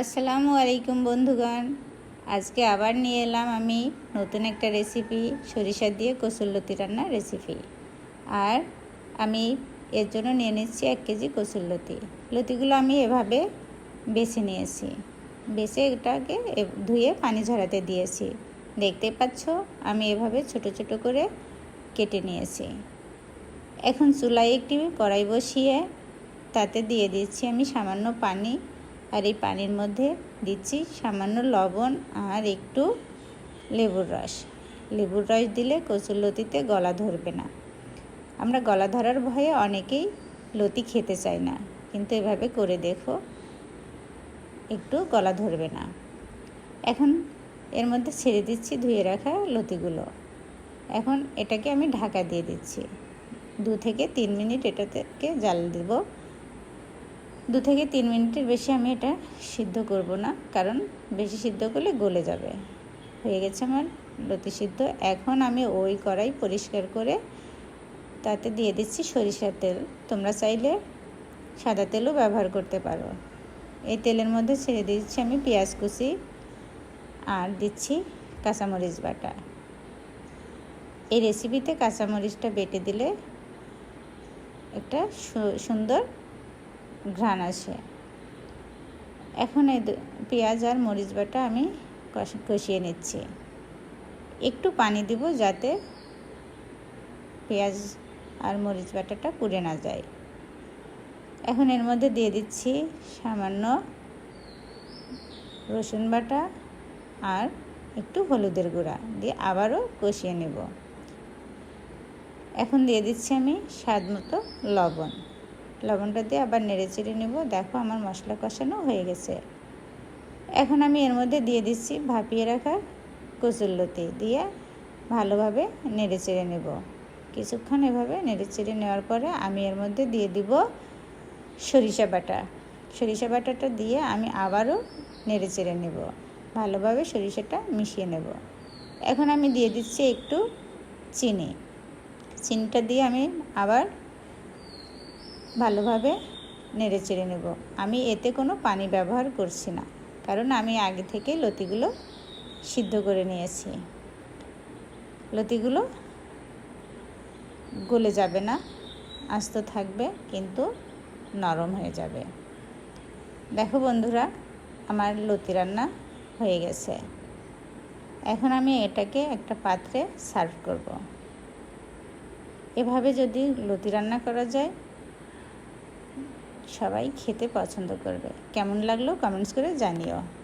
আসসালামু আলাইকুম বন্ধুগণ। আজকে আবার নিয়ে এলাম আমি নতুন একটা রেসিপি সরিষা দিয়ে কসুরলতি রান্নার রেসিপি আর আমি এর জন্য নিয়ে নিচ্ছি এক কেজি কসুরলতি লতিগুলো আমি এভাবে বেছে নিয়েছি। বেছে এটাকে ধুয়ে পানি ঝরাতে দিয়েছি। দেখতে পাচ্ছ, আমি এভাবে ছোট ছোট করে কেটে নিয়েছি। এখন চুলায় একটি কড়াই বসিয়ে তাতে দিয়ে দিচ্ছি আমি সামান্য পানি। আর এই পানির মধ্যে দিচ্ছি সামান্য লবণ আর একটু লেবুর রস। লেবুর রস দিলে কচুর লতিতে গলা ধরবে না। আমরা গলা ধরার ভয়ে অনেকেই লতি খেতে চাই না, কিন্তু এভাবে করে দেখো, একটু গলা ধরবে না। এখন এর মধ্যে ছেড়ে দিচ্ছি ধুয়ে রাখা লতিগুলো। এখন এটাকে আমি ঢাকা দিয়ে দিচ্ছি। দু থেকে তিন মিনিট এটাকে জাল দেব। দু থেকে তিন মিনিটের বেশি আমি এটা সিদ্ধ করব না, কারণ বেশি সিদ্ধ করলে গলে যাবে। হয়ে গেছে আমার লতি সিদ্ধ। এখন আমি ওই কড়াই পরিষ্কার করে তাতে দিয়ে দিচ্ছি সরিষার তেল। তোমরা চাইলে সাদা তেলও ব্যবহার করতে পারো। এই তেলের মধ্যে ছেড়ে দিচ্ছি আমি পেঁয়াজ কুচি আর দিচ্ছি কাঁচামরিচ বাটা। এই রেসিপিতে কাঁচামরিচটা বেটে দিলে একটা সুন্দর ঘ্রাণ আসে এখন এই পেঁয়াজ আর মরিচ বাটা আমি কষ- কষিয়ে নিচ্ছি। একটু পানি দিব যাতে পেঁয়াজ আর মরিচ বাটাটা পুড়ে না যায়। এখন এর মধ্যে দিয়ে দিচ্ছি সামান্য রসুন বাটা আর একটু হলুদের গুঁড়া দিয়ে আবারও কষিয়ে নেব। এখন দিয়ে দিচ্ছি আমি স্বাদ মতো লবণ। লবণটা দিয়ে আবার নেড়ে চেড়ে নেব। দেখো আমার মশলা কষানো হয়ে গেছে। এখন আমি এর মধ্যে দিয়ে দিচ্ছি ভাপিয়ে রাখা কচুরলতি দিয়ে ভালোভাবে নেড়ে চেড়ে নেব। কিছুক্ষণ এভাবে নেড়ে চেড়ে নেওয়ার পরে আমি এর মধ্যে দিয়ে দিব সরিষা বাটা। সরিষা বাটাটা দিয়ে আমি আবারও নেড়ে চেড়ে নেব। ভালোভাবে সরিষাটা মিশিয়ে নেব। এখন আমি দিয়ে দিচ্ছি একটু চিনি। চিনিটা দিয়ে আমি আবার ভালোভাবে নেড়ে চেড়ে নেব। আমি এতে কোনো পানি ব্যবহার করছি না, কারণ আমি আগে থেকে লতিগুলো সিদ্ধ করে নিয়েছি। লতিগুলো গলে যাবে না, আস্ত থাকবে, কিন্তু নরম হয়ে যাবে। দেখো বন্ধুরা, আমার লতি রান্না হয়ে গেছে। এখন আমি এটাকে একটা পাত্রে সার্ভ করব। এভাবে যদি লতি রান্না করা যায় সবাই খেতে পছন্দ করবে। কেমন লাগল? কমেন্টস করে জানিও।